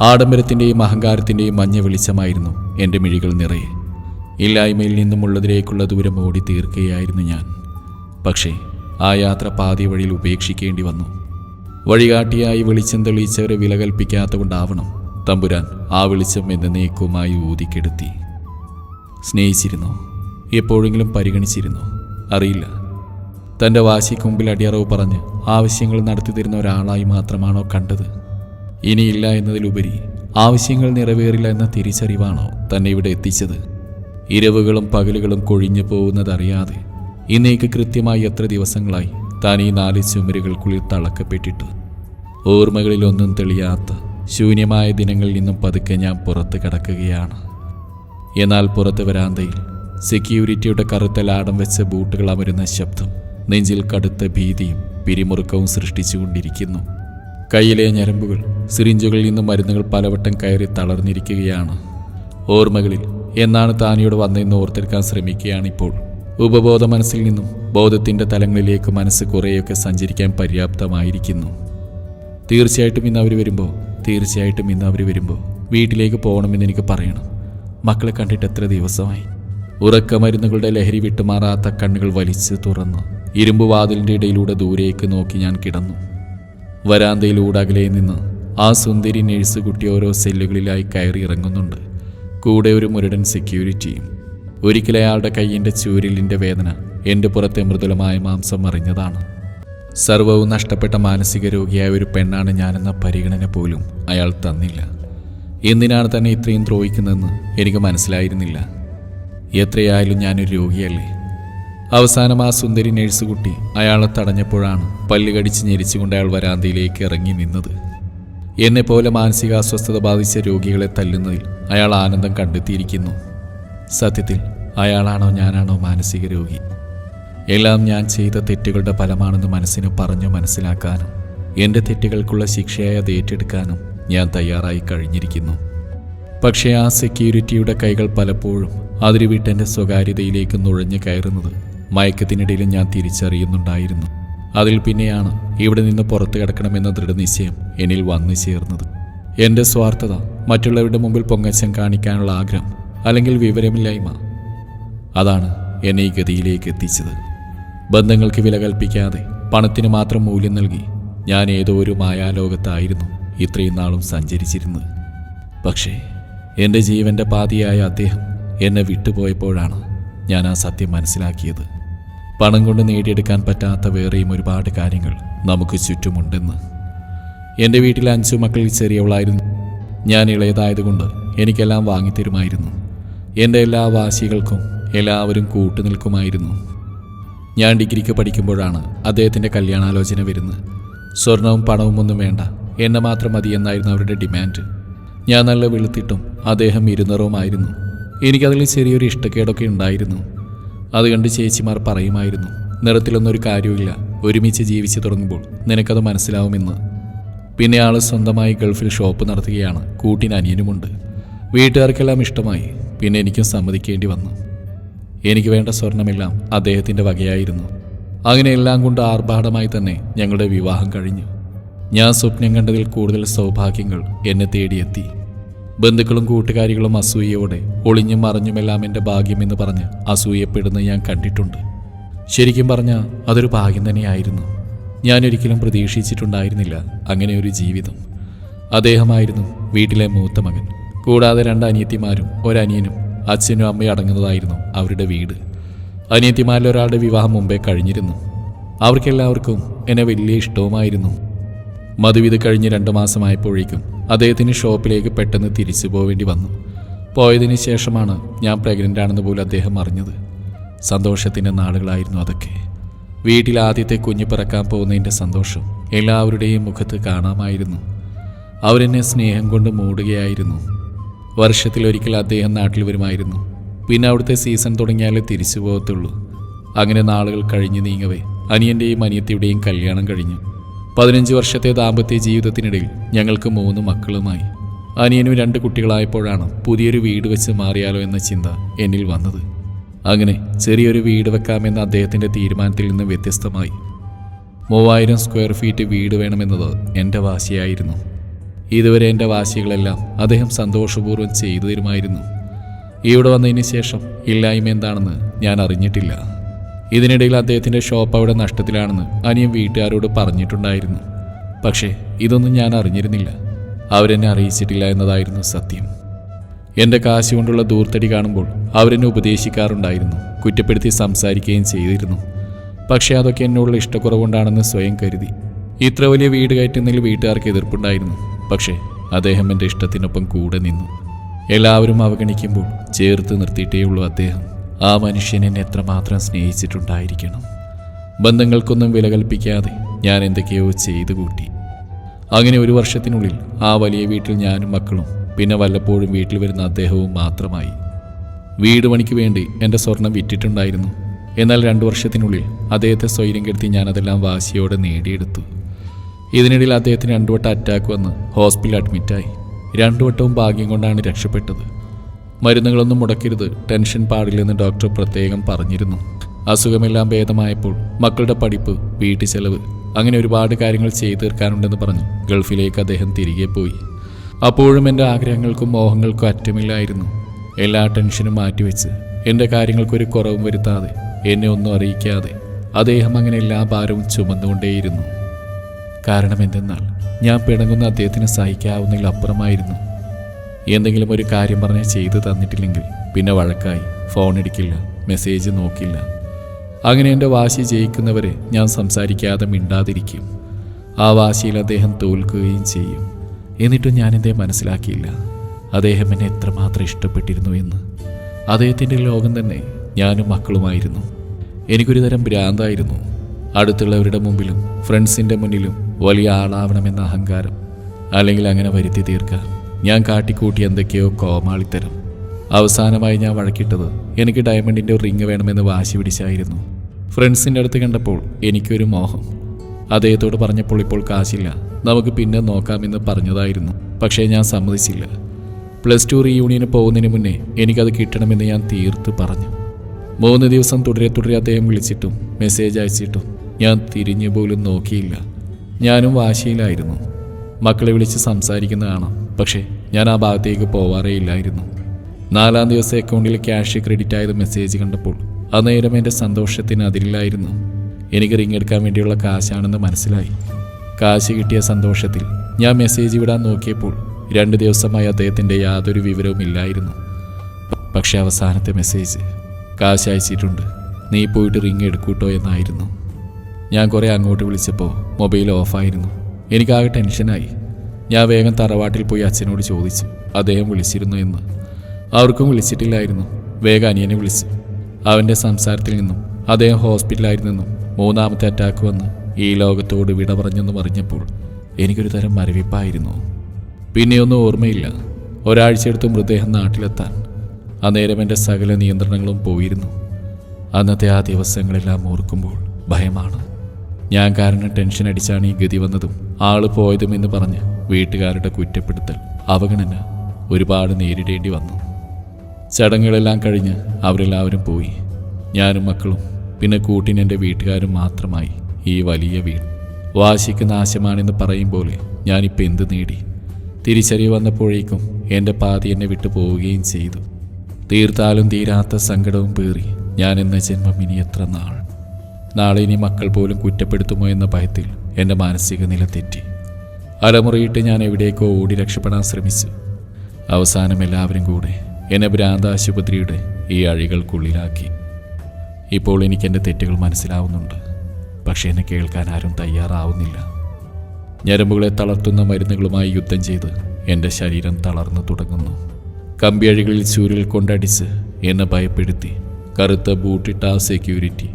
ആഡംബരത്തിന്റെയും അഹങ്കാരത്തിന്റെയും മഞ്ഞ വെളിച്ചമായിരുന്നു എന്റെ മിഴികൾ നിറയെ. ഇല്ലായ്മയിൽ നിന്നുമുള്ളതിലേക്കുള്ള ദൂരം ഓടി തീർക്കുകയായിരുന്നു ഞാൻ. പക്ഷേ ആ യാത്ര പാതി വഴിയിൽ ഉപേക്ഷിക്കേണ്ടി വന്നു. വഴികാട്ടിയായി വെളിച്ചം തെളിയിച്ചവരെ വില തമ്പുരാൻ ആ വെളിച്ചം എന്നേക്കുമായി ഊതിക്കെടുത്തി. സ്നേഹിച്ചിരുന്നു? എപ്പോഴെങ്കിലും പരിഗണിച്ചിരുന്നു? അറിയില്ല. തന്റെ വാശിക്കുമ്പിൽ അടിയറവ് പറഞ്ഞ് ആവശ്യങ്ങൾ നടത്തി തരുന്ന ഒരാളായി മാത്രമാണോ കണ്ടത്? ഇനിയില്ല എന്നതിലുപരി ആവശ്യങ്ങൾ നിറവേറില്ല എന്ന തിരിച്ചറിവാണോ തന്നെ ഇവിടെ എത്തിച്ചത്? ഇരവുകളും പകലുകളും കൊഴിഞ്ഞു പോകുന്നതറിയാതെ ഇന്നേക്ക് കൃത്യമായി എത്ര ദിവസങ്ങളായി താൻ ഈ നാല് ചുമരുകൾക്കുള്ളിൽ തളക്കപ്പെട്ടിട്ട്? ഓർമ്മകളിലൊന്നും തെളിയാത്ത ശൂന്യമായ ദിനങ്ങളിൽ നിന്നും പതുക്കെ ഞാൻ പുറത്ത് കടക്കുകയാണ്. എന്നാൽ പുറത്ത് വരാന്തയിൽ സെക്യൂരിറ്റിയുടെ കറുത്ത ലാടം വെച്ച ബൂട്ടുകൾ അമരുന്ന ശബ്ദം നെഞ്ചിൽ കടുത്ത ഭീതിയും പിരിമുറുക്കവും സൃഷ്ടിച്ചുകൊണ്ടിരിക്കുന്നു. കയ്യിലെ ഞരമ്പുകൾ സിറിഞ്ചുകളിൽ നിന്ന് മരുന്നുകൾ പലവട്ടം കയറി തളർന്നിരിക്കുകയാണ്. ഓർമ്മകളിൽ എന്നാണ് താനിയോട് വന്നതെന്ന് ഓർത്തെടുക്കാൻ ശ്രമിക്കുകയാണിപ്പോൾ ഉപബോധ മനസ്സിൽ നിന്നും ബോധത്തിന്റെ തലങ്ങളിലേക്ക് മനസ്സ് കുറേയൊക്കെ സഞ്ചരിക്കാൻ പര്യാപ്തമായിരിക്കുന്നു. തീർച്ചയായിട്ടും ഇന്ന് അവർ വരുമ്പോൾ തീർച്ചയായിട്ടും ഇന്ന് അവർ വരുമ്പോൾ വീട്ടിലേക്ക് പോകണമെന്ന് എനിക്ക് പറയണം. മക്കളെ കണ്ടിട്ട് എത്ര ദിവസമായി? ഉറക്കമരുന്നുകളുടെ ലഹരി വിട്ടുമാറാത്ത കണ്ണുകൾ വലിച്ച് തുറന്ന്. ഇരുമ്പ് വാതിലിന്റെ ഇടയിലൂടെ ദൂരേക്ക് നോക്കി ഞാൻ കിടന്നു. വരാന്തയിലൂടെ അകലെ നിന്ന് ആ സുന്ദരി നേഴ്സ് കുട്ടി ഓരോ സെല്ലുകളിലായി കയറി ഇറങ്ങുന്നുണ്ട്. കൂടെ ഒരു മുരടൻ സെക്യൂരിറ്റിയും ഒരിക്കൽ അയാളുടെ കയ്യിന്റെ ചൂരിലിന്റെ വേദന എന്റെ പുറത്തെ മൃദുലമായ മാംസം മറിഞ്ഞതാണ്. സർവവും നഷ്ടപ്പെട്ട മാനസിക രോഗിയായ ഒരു പെണ്ണാണ് ഞാനെന്ന പരിഗണന പോലും അയാൾ തന്നില്ല. എന്തിനാണ് തന്നെ ഇത്രയും ദ്രോഹിക്കുന്നതെന്ന് എനിക്ക് മനസ്സിലായിരുന്നില്ല. എത്രയായാലും ഞാനൊരു രോഗിയല്ലേ? അവസാനം ആ സുന്ദരി നേഴ്സ് കുട്ടി അയാളെ തടഞ്ഞപ്പോഴാണ് പല്ല് കടിച്ച് ഞെരിച്ചുകൊണ്ട് അയാൾ വരാന്തയിലേക്ക് ഇറങ്ങി നിന്നത്. എന്നെപ്പോലെ മാനസികാസ്വസ്ഥത ബാധിച്ച രോഗികളെ തല്ലുന്നതിൽ അയാൾ ആനന്ദം കണ്ടെത്തിയിരിക്കുന്നു. സത്യത്തിൽ അയാളാണോ ഞാനാണോ മാനസിക രോഗി? എല്ലാം ഞാൻ ചെയ്ത തെറ്റുകളുടെ ഫലമാണെന്ന് മനസ്സിന് പറഞ്ഞു മനസ്സിലാക്കാനും എന്റെ തെറ്റുകൾക്കുള്ള ശിക്ഷയായി അത് ഏറ്റെടുക്കാനും ഞാൻ തയ്യാറായി കഴിഞ്ഞിരിക്കുന്നു. പക്ഷേ ആ സെക്യൂരിറ്റിയുടെ കൈകൾ പലപ്പോഴും അതിരുവിട്ട് എന്റെ സ്വകാര്യതയിലേക്ക് നുഴഞ്ഞു കയറുന്നത് മയക്കത്തിനിടയിലും ഞാൻ തിരിച്ചറിയുന്നുണ്ടായിരുന്നു. അതിൽ പിന്നെയാണ് ഇവിടെ നിന്ന് പുറത്തു കിടക്കണമെന്ന ദൃഢനിശ്ചയം എന്നിൽ വന്നു ചേർന്നത്. എന്റെ സ്വാർത്ഥത മറ്റുള്ളവരുടെ മുമ്പിൽ പൊങ്ങച്ചം കാണിക്കാനുള്ള ആഗ്രഹം അല്ലെങ്കിൽ വിവരമില്ലായ്മ അതാണ് എന്നെ ഈ ഗതിയിലേക്ക് എത്തിച്ചത്. ബന്ധങ്ങൾക്ക് വില കൽപ്പിക്കാതെ പണത്തിന് മാത്രം മൂല്യം നൽകി ഞാൻ ഏതോ ഒരു മായാലോകത്തായിരുന്നു ഇത്രയും നാളും സഞ്ചരിച്ചിരുന്നത്. പക്ഷേ എന്റെ ജീവന്റെ പാതിയായ അദ്ദേഹം എന്നെ വിട്ടുപോയപ്പോഴാണ് ഞാൻ ആ സത്യം മനസ്സിലാക്കിയത്. പണം കൊണ്ട് നേടിയെടുക്കാൻ പറ്റാത്ത വേറെയും ഒരുപാട് കാര്യങ്ങൾ നമുക്ക് ചുറ്റുമുണ്ടെന്ന്. എന്റെ വീട്ടിലെ അഞ്ചു മക്കളിൽ ചെറിയവളായിരുന്നു. ഞാൻ ഇളയതായതുകൊണ്ട് എനിക്കെല്ലാം വാങ്ങിത്തരുമായിരുന്നു. എന്റെ എല്ലാ വാശികൾക്കും എല്ലാവരും കൂട്ടുനിൽക്കുമായിരുന്നു. ഞാൻ ഡിഗ്രിക്ക് പഠിക്കുമ്പോഴാണ് അദ്ദേഹത്തിന്റെ കല്യാണാലോചന വരുന്നത്. സ്വർണവും പണവും ഒന്നും വേണ്ട. എന്നെ മാത്രം മതി എന്നായിരുന്നു അവരുടെ ഡിമാൻഡ്. ഞാൻ നല്ല വെളുത്തിട്ടും അദ്ദേഹം ഇരുന്നറവുമായിരുന്നു എനിക്കതിൽ ചെറിയൊരു ഇഷ്ടക്കേടൊക്കെ ഉണ്ടായിരുന്നു. അത് കണ്ട് ചേച്ചിമാർ പറയുമായിരുന്നു നിറത്തിലൊന്നും ഒരു കാര്യമില്ല ഒരുമിച്ച് ജീവിച്ചു തുടങ്ങുമ്പോൾ നിനക്കത് മനസ്സിലാവുമെന്ന്. പിന്നെ ആൾ സ്വന്തമായി ഗൾഫിൽ ഷോപ്പ് നടത്തുകയാണ്. കൂട്ടിന് അനിയനുമുണ്ട്. വീട്ടുകാർക്കെല്ലാം ഇഷ്ടമായി. പിന്നെ എനിക്കും സമ്മതിക്കേണ്ടി വന്നു. എനിക്ക് വേണ്ട സ്വർണമെല്ലാം അദ്ദേഹത്തിന്റെ വകയായിരുന്നു. അങ്ങനെ എല്ലാം കൊണ്ട് ആർഭാടമായി തന്നെ ഞങ്ങളുടെ വിവാഹം കഴിഞ്ഞു. ഞാൻ സ്വപ്നം കണ്ടതിൽ കൂടുതൽ സൗഭാഗ്യങ്ങൾ എന്നെ തേടിയെത്തി. ബന്ധുക്കളും കൂട്ടുകാരികളും അസൂയയോടെ ഒളിഞ്ഞും മറിഞ്ഞുമെല്ലാം എന്റെ ഭാഗ്യമെന്ന് പറഞ്ഞ് അസൂയപ്പെടുന്നത് ഞാൻ കണ്ടിട്ടുണ്ട്. ശരിക്കും പറഞ്ഞാൽ അതൊരു ഭാഗ്യം തന്നെയായിരുന്നു. ഞാനൊരിക്കലും പ്രതീക്ഷിച്ചിട്ടുണ്ടായിരുന്നില്ല അങ്ങനെ ഒരു ജീവിതം. അദ്ദേഹമായിരുന്നു വീട്ടിലെ മൂത്ത മകൻ. കൂടാതെ രണ്ട് അനിയത്തിമാരും ഒരനിയനും അച്ഛനും അമ്മയും അടങ്ങുന്നതായിരുന്നു അവരുടെ വീട്. അനിയത്തിമാരിൽ ഒരാളുടെ വിവാഹം മുമ്പേ കഴിഞ്ഞിരുന്നു. അവർക്കെല്ലാവർക്കും എന്നെ വലിയ ഇഷ്ടവുമായിരുന്നു. മധുവിത് കഴിഞ്ഞ് രണ്ട് മാസമായപ്പോഴേക്കും അദ്ദേഹത്തിന് ഷോപ്പിലേക്ക് പെട്ടെന്ന് തിരിച്ചു പോവേണ്ടി വന്നു. പോയതിന് ശേഷമാണ് ഞാൻ പ്രഗ്നന്റ് ആണെന്ന് പോലും അദ്ദേഹം അറിഞ്ഞത്. സന്തോഷത്തിന്റെ നാളുകളായിരുന്നു അതൊക്കെ. വീട്ടിൽ ആദ്യത്തെ കുഞ്ഞ് പിറക്കാൻ പോകുന്നതിന്റെ സന്തോഷം എല്ലാവരുടെയും മുഖത്ത് കാണാമായിരുന്നു. അവരെന്നെ സ്നേഹം കൊണ്ട് മൂടുകയായിരുന്നു. വർഷത്തിലൊരിക്കൽ അദ്ദേഹം നാട്ടിൽ വരുമായിരുന്നു. പിന്നെ അവിടുത്തെ സീസൺ തുടങ്ങിയാലേ തിരിച്ചു പോകത്തുള്ളൂ. അങ്ങനെ നാളുകൾ കഴിഞ്ഞു നീങ്ങവേ. അനിയന്റെയും അനിയത്തിയുടെയും കല്യാണം കഴിഞ്ഞു. പതിനഞ്ച് വർഷത്തെ ദാമ്പത്യ ജീവിതത്തിനിടയിൽ ഞങ്ങൾക്ക് മൂന്ന് മക്കളുമായി. അനിയനും രണ്ട് കുട്ടികളായപ്പോഴാണ് പുതിയൊരു വീട് വെച്ച് മാറിയാലോ എന്ന ചിന്ത എന്നിൽ വന്നത്. അങ്ങനെ ചെറിയൊരു വീട് വെക്കാമെന്ന അദ്ദേഹത്തിന്റെ തീരുമാനത്തിൽ നിന്ന് വ്യത്യസ്തമായി. മൂവായിരം സ്ക്വയർ ഫീറ്റ് വീട് വേണമെന്നത് എന്റെ വാശിയായിരുന്നു. ഇതുവരെ എന്റെ വാശികളെല്ലാം അദ്ദേഹം സന്തോഷപൂർവം ചെയ്തു തരുമായിരുന്നു. ഇവിടെ വന്നതിന് ശേഷം ഇല്ലായ്മ എന്താണെന്ന് ഞാൻ അറിഞ്ഞിട്ടില്ല. ഇതിനിടയിൽ അദ്ദേഹത്തിന്റെ ഷോപ്പ് അവിടെ നഷ്ടത്തിലാണെന്ന് അനിയൻ വീട്ടുകാരോട് പറഞ്ഞിട്ടുണ്ടായിരുന്നു. പക്ഷേ ഇതൊന്നും ഞാൻ അറിഞ്ഞിരുന്നില്ല. അവരെന്നെ അറിയിച്ചിട്ടില്ല എന്നതായിരുന്നു സത്യം. എന്റെ കാശ് കൊണ്ടുള്ള ദൂർത്തടി കാണുമ്പോൾ അവരെന്നെ ഉപദേശിക്കാറുണ്ടായിരുന്നു. കുറ്റപ്പെടുത്തി സംസാരിക്കുകയും ചെയ്തിരുന്നു. പക്ഷേ അതൊക്കെ എന്നോടുള്ള ഇഷ്ടക്കുറവുണ്ടാണെന്ന് സ്വയം കരുതി. ഇത്ര വലിയ വീട് കയറ്റുന്നതിൽ വീട്ടുകാർക്ക് എതിർപ്പുണ്ടായിരുന്നു. പക്ഷേ അദ്ദേഹം എന്റെ ഇഷ്ടത്തിനൊപ്പം കൂടെ നിന്നു. എല്ലാവരും അവഗണിക്കുമ്പോൾ ചേർത്ത് നിർത്തിയിട്ടേയുള്ളൂ അദ്ദേഹം. ആ മനുഷ്യൻ എന്നെ എത്രമാത്രം സ്നേഹിച്ചിട്ടുണ്ടായിരിക്കണം? ബന്ധങ്ങൾക്കൊന്നും വില കൽപ്പിക്കാതെ ഞാൻ എന്തൊക്കെയോ ചെയ്തു കൂട്ടി. അങ്ങനെ ഒരു വർഷത്തിനുള്ളിൽ ആ വലിയ വീട്ടിൽ ഞാനും മക്കളും പിന്നെ വല്ലപ്പോഴും വീട്ടിൽ വരുന്ന അദ്ദേഹവും മാത്രമായി. വീട് പണിക്ക് വേണ്ടി എന്റെ സ്വർണം വിറ്റിട്ടുണ്ടായിരുന്നു. എന്നാൽ രണ്ടു വർഷത്തിനുള്ളിൽ അദ്ദേഹത്തെ സ്വൈര്യം കെടുത്തി ഞാനതെല്ലാം വാശിയോടെ നേടിയെടുത്തു. ഇതിനിടയിൽ അദ്ദേഹത്തിന് രണ്ടു വട്ടം അറ്റാക്ക് വന്ന് ഹോസ്പിറ്റലിൽ അഡ്മിറ്റായി രണ്ടു വട്ടവും ഭാഗ്യം കൊണ്ടാണ് രക്ഷപ്പെട്ടത്. മരുന്നുകളൊന്നും മുടക്കരുത്. ടെൻഷൻ പാടില്ലെന്ന് ഡോക്ടർ പ്രത്യേകം പറഞ്ഞിരുന്നു. അസുഖമെല്ലാം ഭേദമായപ്പോൾ മക്കളുടെ പഠിപ്പ് വീട്ടു ചെലവ് അങ്ങനെ ഒരുപാട് കാര്യങ്ങൾ ചെയ്തു തീർക്കാനുണ്ടെന്ന് പറഞ്ഞു. ഗൾഫിലേക്ക് അദ്ദേഹം തിരികെ പോയി. അപ്പോഴും എന്റെ ആഗ്രഹങ്ങൾക്കും മോഹങ്ങൾക്കും അറ്റമില്ലായിരുന്നു. എല്ലാ ടെൻഷനും മാറ്റിവെച്ച് എന്റെ കാര്യങ്ങൾക്കൊരു കുറവും വരുത്താതെ എന്നെ ഒന്നും അറിയിക്കാതെ അദ്ദേഹം അങ്ങനെ എല്ലാ ഭാരവും ചുമന്നുകൊണ്ടേയിരുന്നു. കാരണം എന്തെന്നാൽ ഞാൻ പിണങ്ങുന്ന അദ്ദേഹത്തിന് സഹിക്കാവുന്നതിൽ അപ്പുറമായിരുന്നു എന്തെങ്കിലും ഒരു കാര്യം പറഞ്ഞ് ചെയ്തു തന്നിട്ടില്ലെങ്കിൽ പിന്നെ വഴക്കായി ഫോൺ എടുക്കില്ല മെസ്സേജ് നോക്കില്ല. അങ്ങനെ എന്റെ വാശി ജയിക്കുന്നവരെ ഞാൻ സംസാരിക്കാതെ മിണ്ടാതിരിക്കും. ആ വാശിയിൽ അദ്ദേഹം തോൽക്കുകയും ചെയ്യും. എന്നിട്ടും ഞാൻ എന്തേ മനസ്സിലാക്കിയില്ല. അദ്ദേഹം എന്നെ എത്രമാത്രം ഇഷ്ടപ്പെട്ടിരുന്നു എന്ന്. അദ്ദേഹത്തിന്റെ ലോകം തന്നെ ഞാനും മക്കളുമായിരുന്നു. എനിക്കൊരു തരം ഭ്രാന്തായിരുന്നു. അടുത്തുള്ളവരുടെ മുമ്പിലും ഫ്രണ്ട്സിന്റെ മുന്നിലും വലിയ ആളാവണമെന്ന അഹങ്കാരം അല്ലെങ്കിൽ അങ്ങനെ വരുത്തി തീർക്കാൻ ഞാൻ കാട്ടിക്കൂട്ടി എന്തൊക്കെയോ കോമാളിത്തരം. അവസാനമായി ഞാൻ വഴക്കിട്ടത് എനിക്ക് ഡയമണ്ടിന്റെ ഒരു റിങ് വേണമെന്ന് വാശി പിടിച്ചായിരുന്നു. ഫ്രണ്ട്സിന്റെ അടുത്ത് കണ്ടപ്പോൾ എനിക്കൊരു മോഹം. അദ്ദേഹത്തോട് പറഞ്ഞപ്പോൾ ഇപ്പോൾ കാശില്ല. നമുക്ക് പിന്നെ നോക്കാമെന്ന് പറഞ്ഞതായിരുന്നു. പക്ഷേ ഞാൻ സമ്മതിച്ചില്ല. പ്ലസ് ടു റീയൂണിയന് പോകുന്നതിന് മുന്നേ എനിക്കത് കിട്ടണമെന്ന് ഞാൻ തീർത്ത് പറഞ്ഞു. മൂന്ന് ദിവസം തുടരെ തുടരെ അദ്ദേഹം വിളിച്ചിട്ടും മെസ്സേജ് അയച്ചിട്ടും ഞാൻ തിരിഞ്ഞു പോലും നോക്കിയില്ല. ഞാനും വാശിയിലായിരുന്നു. മക്കളെ വിളിച്ച് സംസാരിക്കുന്ന കാണാം. പക്ഷേ ഞാൻ ആ ഭാഗത്തേക്ക് പോവാറേ ഇല്ലായിരുന്നു നാലാം ദിവസം അക്കൗണ്ടിൽ ക്യാഷ് ക്രെഡിറ്റ് ആയത് മെസ്സേജ് കണ്ടപ്പോൾ അന്നേരം എന്റെ സന്തോഷത്തിന് അതിരില്ലായിരുന്നു എനിക്ക് റിങ് എടുക്കാൻ വേണ്ടിയുള്ള കാശാണെന്ന് മനസ്സിലായി. കാശ് കിട്ടിയ സന്തോഷത്തിൽ ഞാൻ മെസ്സേജ് വിടാൻ നോക്കിയപ്പോൾ രണ്ട് ദിവസമായി അദ്ദേഹത്തിന്റെ യാതൊരു വിവരവും ഇല്ലായിരുന്നു. പക്ഷേ അവസാനത്തെ മെസ്സേജ് കാശ് അയച്ചിട്ടുണ്ട്. നീ പോയിട്ട് റിങ് എടുക്കൂട്ടോ എന്നായിരുന്നു. ഞാൻ കുറേ അങ്ങോട്ട് വിളിച്ചപ്പോൾ മൊബൈൽ ഓഫായിരുന്നു. എനിക്കാകെ ടെൻഷനായി. ഞാൻ വേഗം തറവാട്ടിൽ പോയി അച്ഛനോട് ചോദിച്ചു. അദ്ദേഹം വിളിച്ചിരുന്നു എന്ന്. അവർക്കും വിളിച്ചിട്ടില്ലായിരുന്നു. വേഗം അനിയനെ വിളിച്ചു. അവന്റെ സംസാരത്തിൽ നിന്നും അദ്ദേഹം ഹോസ്പിറ്റലായിരുന്നെന്നും മൂന്നാമത്തെ അറ്റാക്ക് വന്ന് ഈ ലോകത്തോട് വിട പറഞ്ഞെന്നും അറിഞ്ഞപ്പോൾ എനിക്കൊരു തരം മരവിപ്പായിരുന്നു. പിന്നെയൊന്നും ഓർമ്മയില്ല. ഒരാഴ്ചയെടുത്ത് മൃതദേഹം നാട്ടിലെത്താൻ അന്നേരം എന്റെ സകല നിയന്ത്രണങ്ങളും പോയിരുന്നു. അന്നത്തെ ആ ദിവസങ്ങളെല്ലാം ഓർക്കുമ്പോൾ ഭയമാണ്. ഞാൻ കാരണം ടെൻഷൻ അടിച്ചാണ് ഈ ഗതി വന്നതും ആൾ പോയതും എന്ന് പറഞ്ഞ് വീട്ടുകാരുടെ കുറ്റപ്പെടുത്തൽ അവഗണന ഒരുപാട് നേരിടേണ്ടി വന്നു. ചടങ്ങുകളെല്ലാം കഴിഞ്ഞ് അവരെല്ലാവരും പോയി. ഞാനും മക്കളും പിന്നെ കൂട്ടിനെന്റെ വീട്ടുകാരും മാത്രമായി ഈ വലിയ വീട്. വാശിക്ക് നാശമാണെന്ന് പറയും പോലെ ഞാനിപ്പോൾ എന്ത് നേടി? തിരിച്ചറിവ് വന്നപ്പോഴേക്കും എന്റെ പാതി എന്നെ വിട്ടു പോവുകയും ചെയ്തു. തീർത്താലും തീരാത്ത സങ്കടവും പേറി ഞാൻ എന്ന ജന്മം ഇനി എത്ര നാൾ? നാളെ ഇനി മക്കൾ പോലും കുറ്റപ്പെടുത്തുമോ എന്ന ഭയത്തിൽ എന്റെ മാനസിക നില തെറ്റി. അലമുറയിട്ട് ഞാൻ എവിടേക്കോ ഓടി രക്ഷപ്പെടാൻ ശ്രമിച്ചു. അവസാനം എല്ലാവരും കൂടെ എന്നെ ഭ്രാന്ത ആശുപത്രിയുടെ ഈ അഴികൾക്കുള്ളിലാക്കി. ഇപ്പോൾ എനിക്ക് എന്റെ തെറ്റുകൾ മനസ്സിലാവുന്നുണ്ട്. പക്ഷേ എന്നെ കേൾക്കാൻ ആരും തയ്യാറാവുന്നില്ല. ഞരമ്പുകളെ തളർത്തുന്ന മരുന്നുകളുമായി യുദ്ധം ചെയ്ത് എന്റെ ശരീരം തളർന്നു തുടങ്ങുന്നു. കമ്പിയഴികളിൽ ചൂരിൽ കൊണ്ടടിച്ച് എന്നെ ഭയപ്പെടുത്തി കറുത്ത ബൂട്ടിട്ട സെക്യൂരിറ്റി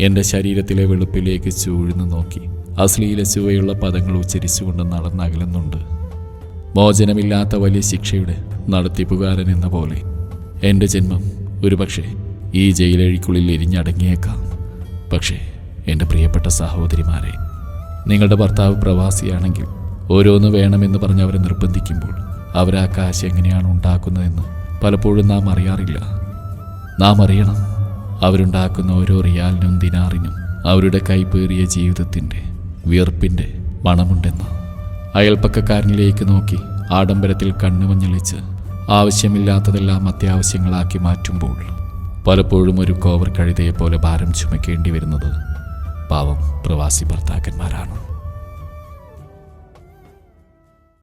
എന്റെ ശരീരത്തിലെ വെളുപ്പിലേക്ക് ചൂഴ്ന്നു നോക്കി. അശ്ലീല ചുവയുള്ള പദങ്ങൾ ഉച്ചരിച്ചുകൊണ്ട് നടന്നകലുന്നുണ്ട് മോചനമില്ലാത്ത വലിയ ശിക്ഷയുടെ നടത്തിപ്പുകാരൻ എന്ന പോലെ എന്റെ ജന്മം ഒരുപക്ഷെ ഈ ജയിലഴിക്കുള്ളിൽ എരിഞ്ഞടങ്ങിയേക്കാം. പക്ഷേ എന്റെ പ്രിയപ്പെട്ട സഹോദരിമാരെ നിങ്ങളുടെ ഭർത്താവ് പ്രവാസിയാണെങ്കിൽ ഓരോന്ന് വേണമെന്ന് പറഞ്ഞ് അവരെ നിർബന്ധിക്കുമ്പോൾ അവരാ കാശ് എങ്ങനെയാണ് ഉണ്ടാക്കുന്നതെന്ന് പലപ്പോഴും നാം അറിയാറില്ല. നാം അറിയണം അവരുണ്ടാക്കുന്ന ഓരോ റിയാലിനും ദിനാറിനും അവരുടെ കൈപ്പേറിയ ജീവിതത്തിന്റെ വിയർപ്പിന്റെ മണമുണ്ടെന്ന് അയൽപ്പക്കക്കാരനിലേക്ക് നോക്കി ആഡംബരത്തിൽ കണ്ണുമഞ്ഞളിച്ച് ആവശ്യമില്ലാത്തതെല്ലാം അത്യാവശ്യങ്ങളാക്കി മാറ്റുമ്പോൾ പലപ്പോഴും ഒരു കോവർ കഴുതയെ പോലെ ഭാരം ചുമക്കേണ്ടി വരുന്നത് പാവം പ്രവാസി ഭർത്താക്കന്മാരാണ്.